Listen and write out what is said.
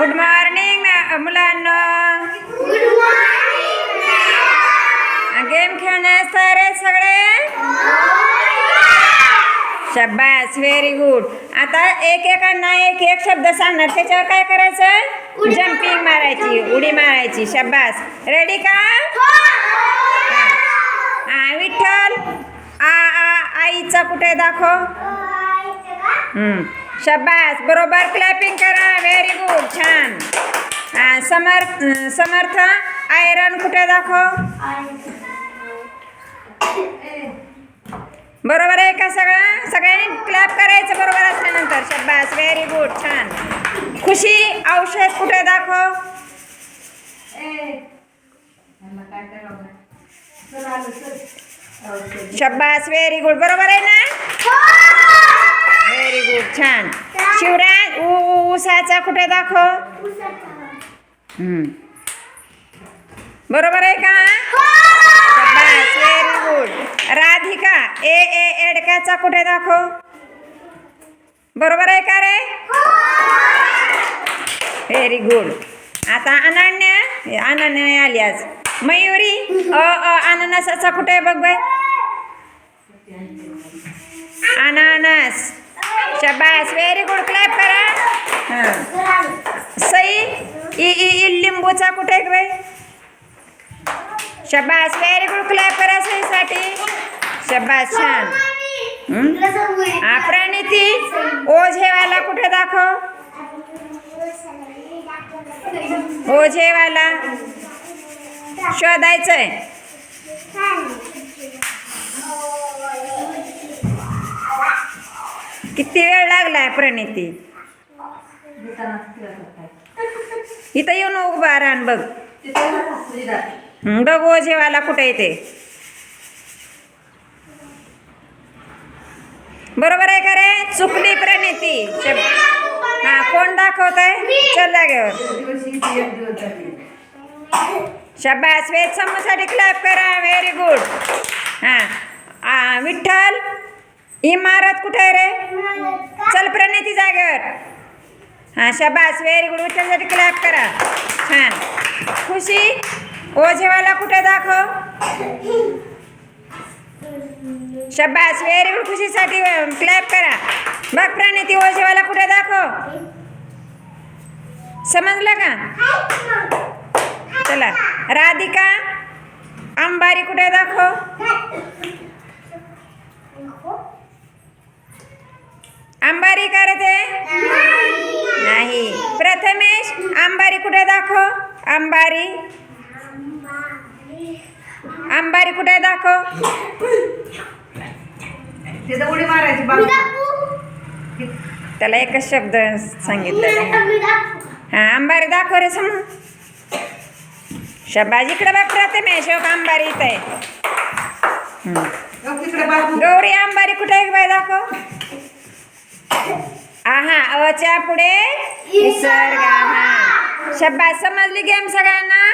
Good morning मुलांना. Game खेळण्यास तयार आहेत सगळे? शब्बास व्हेरी गुड आता एक एकांना एक एक शब्द सांगणार. त्याच्यावर काय करायचं? जम्पिंग मारायची. उडी मारायची. शब्बास रेडी का? हा. विठ्ठल आ आ आईचा कुठे दाखव. हम्म. शब्बास बरोबर क्लॅपिंग करा. व्हेरी गुड छान. हा, समर्थ आयरन कुठे दाखव? बरोबर आहे का सगळं? सगळ्यांनी क्लॅप करायचं बरोबर असल्यानंतर. शब्बास व्हेरी गुड छान. खुशी औषध कुठे दाखव? शब्बास व्हेरी गुड बरोबर आहे ना? व्हेरी गुड छान. शिवराज ऊसाचा कुठे दाखव? हम्म. बरोबर आहे का? शब्बास व्हेरी गुड राधिका ए ए एडक्याचा कुठे दाखव? बरोबर आहे का रे? व्हेरी गुड आता अनन्या अनन्या नाही आली आज. मयुरी अ अ अननसाचा कुठे आहे बघ बाय अनानस. शबास. व्हेरी गुड क्लॅप करा. हां. सई इ इ इ लिंबूचा कुठे आहे बाई शबास. व्हेरी गुड क्लॅप करा सईसाठी. शबास छान. हा प्रणिती ओझेवाला कुठे दाखव? ओझेवाला शोधायचंय. किती वेळ लागलाय प्रणिती? इथं येऊन उभा राहण बघ. बघ ओ जेवायला कुठे येते बरोबर आहे का रे? चुकली प्रणिती. हा कोण दाखवत आहे चल जागेवर शाबास वेद समूहासाठी क्लॅप करा. व्हेरी गुड हां विठ्ठल इमारत कुठे आहे रे? चल प्रणिती जागेवर. हां शबास व्हेरी गुड विठ्ठलसाठी क्लॅप करा. छान. खुशी ओझेवाला कुठे दाखव? शबास व्हेरी गुड खुशीसाठी क्लॅप करा. बघ प्रणिती ओझेवाला कुठे दाखव? समजलं का? चला. राधिका अंबारी कुठे दाखव? अंबारी का रे ते नाही. प्रथमेश अंबारी कुठे दाखव? अंबारी अंबारी कुठे दाखव? तिथं उडी मारायची बाबा. त्याला एकच शब्द सांगितलेला हा अंबारी दाखव रे समूह शबाज इकडे बघ प्रथमेश. हो का अंबारी इथं आहे. गौरी अंबारी कुठे आहे? बाय दाखव. आहा अच्या पुढे? निसर्ग आहा शब्बास समजली गेम सगळ्यांना?